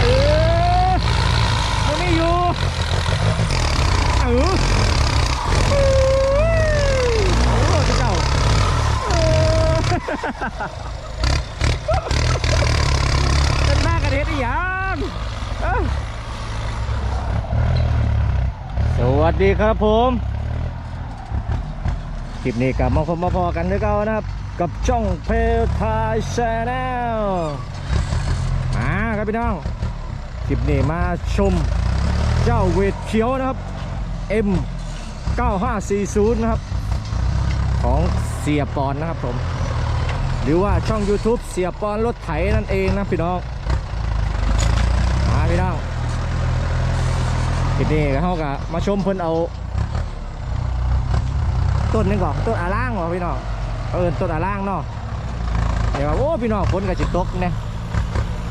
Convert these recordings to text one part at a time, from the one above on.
เออมันไม่อยู่เออโอ้เจ้าเออเป็นหน้ากันเฮ็ดอีหยังสวัสดีครับผมคลิปนี้กลับมาพบมาพอกันด้วยกันนะครับ กับช่องเพลทายชนแนลมาครับพี่น้อง ลิปนี้มาชมเจ้าเวทเขียวนะครับ M 9540 นะครับ ของเสียปอนนะครับผม หรือว่าช่อง YouTube เสียปอนรถไถนั่นเองนะพี่น้องมาพี่น้องคลิปนี้เขาก็มาชมเพิ่นเอา ต้นนึงก่อนต้นอาล่างเหรอพี่น้องเออต้นอาล่างเนาะเดี๋ยวว่าโอ้พี่น้องฝนก็จิตกเนี่ย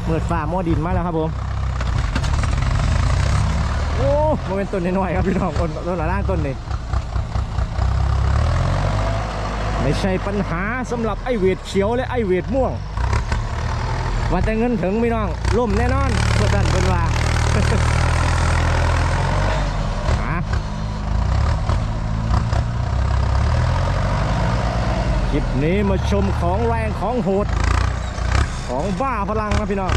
เมือดฟ้ามัวดินมาแล้วครับผม โอ้มันเป็นต้นน้อยๆครับพี่น้องต้นต้นอาล่างต้นนี้ไม่ใช่ปัญหาสำหรับไอเวทเขียวและไอเวทม่วง ว่าแต่เงินถึงพี่น้องล่มแน่นอนเพื่อนเพื่อนว่าคลิปนี้มาชมของแรงของโหด ของบ้าพลังนะพี่น้อง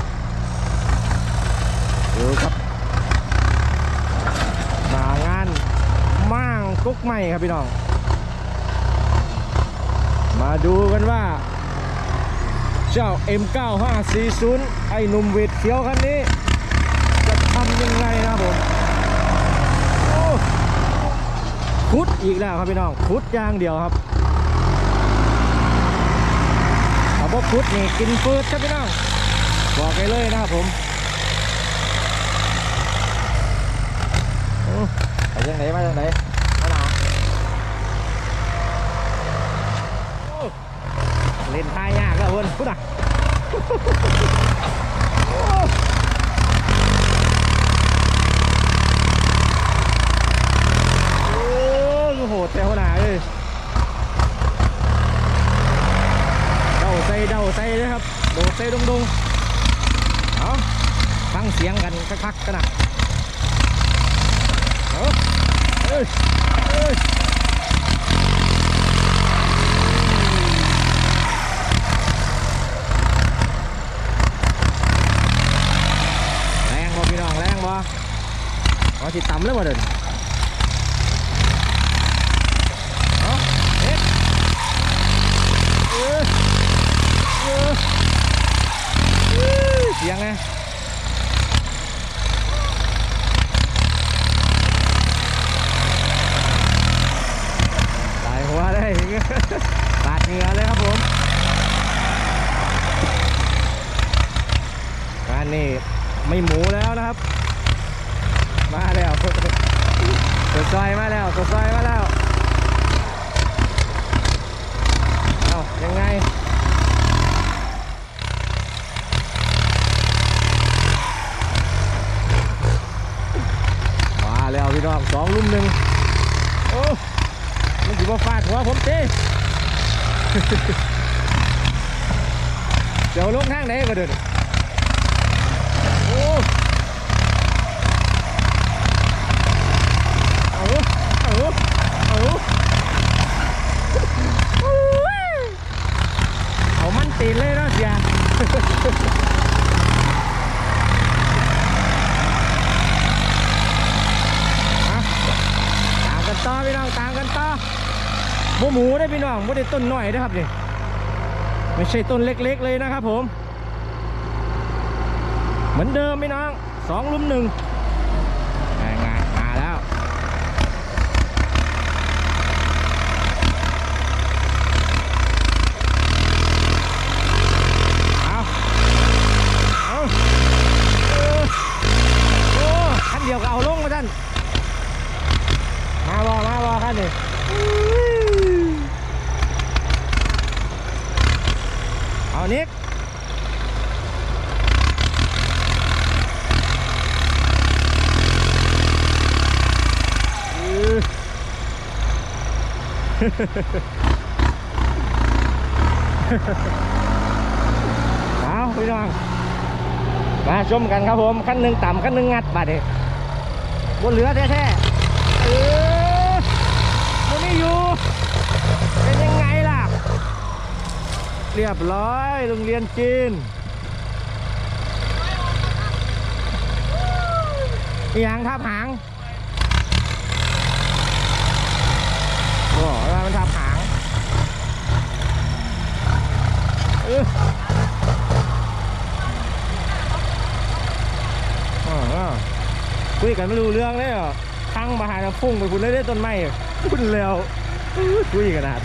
ดูครับมางานม่าง กุ๊กใหม่ครับพี่น้อง มาดูกันว่า เจ้า M9540 ไอ้หนุ่มเวทเขียวคันนี้ จะทำยังไงนะครับผมคุดอีกแล้วครับพี่น้องคุดอย่างเดียวครับถ้าบ่พุดนี่กินฟืดครับพี่น้องบอกไปเลยนะครับผมอ้ไปยังไหนมาจังไหนมาหนาโอ้ เล่นท่ายากแล้วเพื่อนพุดอะโอ้โหดแต่หัวหน้าเลยเดาใส่เดาใส่เลยครับโดดใส่ดงดงเอาฟังเสียงกันคักๆกันนะเอาเอ้ยเอ้ยแรงบ่พี่น้องแรงบ่เอา สิต่ำเลยบ่เดินเอาเอ็ดเออเออเสียงไงตายหัวเลยปาดเหงื่อเลยครับผมงานนี้ไม่หมูแล้วนะครับ มาแล้วตัว ซอยมาแล้วตัวซอยมาแล้วเอายังไงมาแล้วพี่น้องสองลุ่มหนึ่งโอ้มันถือว่าฟาดหัวผมเต้เดี๋ยวลงทางไหนก็เดินโอ้เอาเอาเอาโอ้ยเอามันตีนเลยเนาะเสีย ตามกันต่อพี่น้องตามกันต่อ หมูได้พี่น้องไม่ได้ต้นน้อยนะครับนี่ไม่ใช่ต้นเล็กๆเลยนะครับผม เหมือนเดิมพี่น้องสองลุมหนึ่งานมาแล้วเอาเอาเออโอ้คันเดียวก็เอาลงมาท่าน มาบอมาบอครับนี่เอานิกอื้อ พี่น้อง มาชมกันครับผมขั้นหนึ่งต่ำขั้นหนึ่งงัดบาดเดบนเหลือแท้ๆเออมันไม่อยู่ เป็นยังไงล่ะ เรียบร้อยโรงเรียนจีนอีหยังทับหางโอ้ยมันทับหางเอออ๋อ คุยกันไม่รู้เรื่องเลยเหรอทั้งมาหาแล้วพุ่งไปพุ่นเลยได้ต้นไม้พุ่นแล้วคุยกันนาด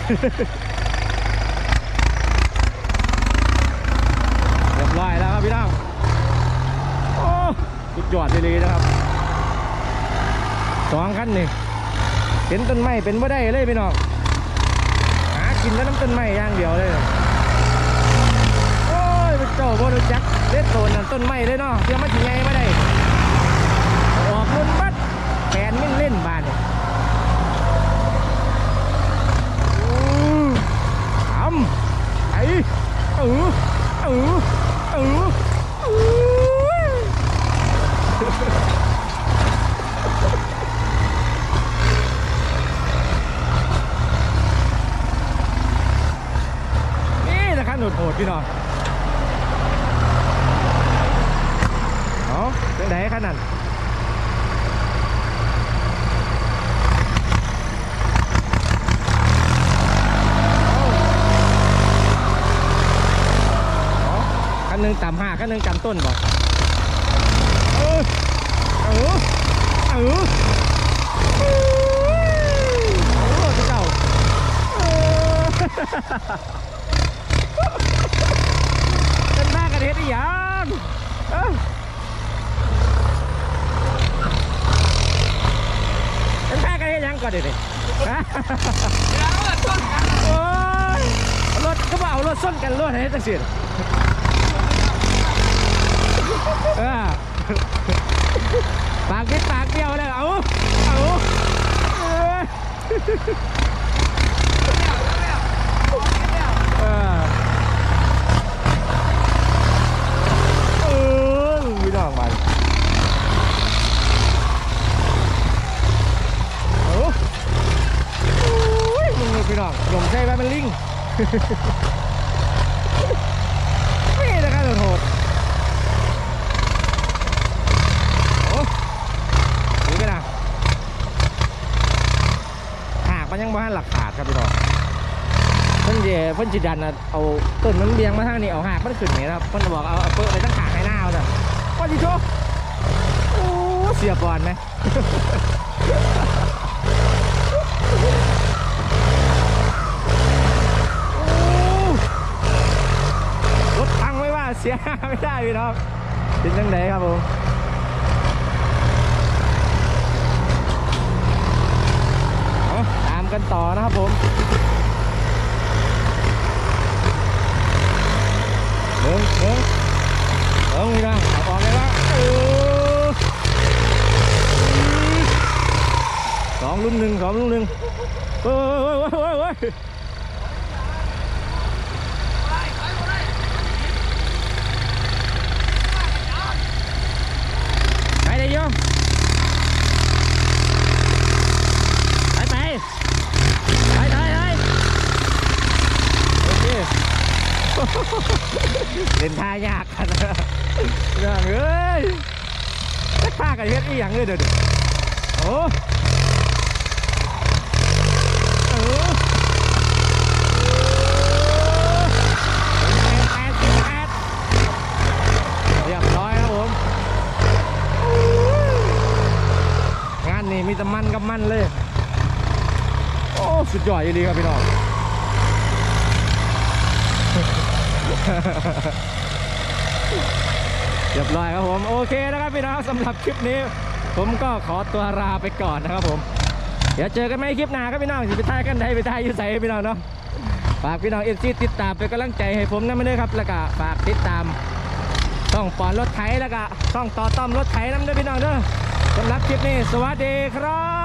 เรียบร้อยแล้วครับพี่น้องโอ้สุดยอดเลยนะครับสองคันนี่เห็นต้นไม้เป็นบ่ได้เลยพี่น้องหากินแล้วน้ำต้นไม้อย่างเดียวเลยโอ้ยเจ้าบ่รู้จักเด็ดโตนต้นไม้เลยเนาะเสียมาถึงไงมาได้ออกรุ่นบัดแผนมิ่นเล่นบานนี่อู้ทำไอ้เออเออเออเออนี่นะครับหนุดโหด พี่น้องเอาเป็นไหนขนาดคันหนึ่งต่ำห้าคันหนึ่งต่ำต้นบอกเออเออเออเออโอ้เจ้าเออ เป็นบ้า กันเฮ็ดอีหยังเอ้าเป็นบ้ากันเฮ็ดหยังก่อนเด็ดฮะโอ้ยรถก็บ่เอารถส้นกันรถให้จังสิปากนิดปากเดียวเลยเอาเอาเอ้ยเออ เออพี่น้องไปโอ้โอ้ยมึ งนี่พี่น้องใช่ไหมมันลิงไม่นะครับโหดโอ้ดูกันนะหากมันยังบ้านหลักขาดครับพี่น้องเพิ่นเย่เพิ่นจิดันนะเอาต้นมันเบียงมาทางนี้เอาหากมันขึ้นนี่นะครับเพิ่นบอกเอาเอาเปิ้ลไปตั้งขาให้หน้าเอาจ้ะว่าจิโชโอ้เสียบอลไหม โอ้รถพังไม่ว่า เสียไม่ได้พี่น้องเป็นจังไดครับผมตามกันต่อนะครับผมเบิ้งเบิ้งเบิ้งพี่น้องเอาออกเลยว่าสองรุ่นหนึ่งสองรุ่นหนึ่งเฮ้ยเฮ้ยเฮ้ยเฮ้ยเฮ้ย ไปเลยโยมไปไปไปไปไปโอเค เล่นท่ายากกันนะอย่างเอ้ยจะฆ่ากันเฮ็ดอีหยังเลยเดี๋ยวนี้โอ้เออแปดสิบแปดเรียบร้อยครับผมงานนี้มีแต่มันกับมันเลย โอ้ สุดยอดอยู่ดีครับพี่น้อง เรียบร้อยครับผมโอเคนะครับพี่น้องสำหรับคลิปนี้ ผมก็ขอตัวลาไปก่อนนะครับผม เดี๋ยวเจอกันใหม่คลิปหน้าครับพี่น้องจะไปถ่ายกันใดไปถ่ายอยู่ใส่พี่น้องเนาะฝากพี่น้องเอฟซีติดตามเป็นกำลังใจให้ผมนะไม่ได้อครับแล้วก็ฝากติดตามช่องปอนรถไถแล้วก็ช่องต่อต้อมรถไถน้ำเด้อพี่น้องเด้อสำหรับคลิปนี้ สวัสดีครับ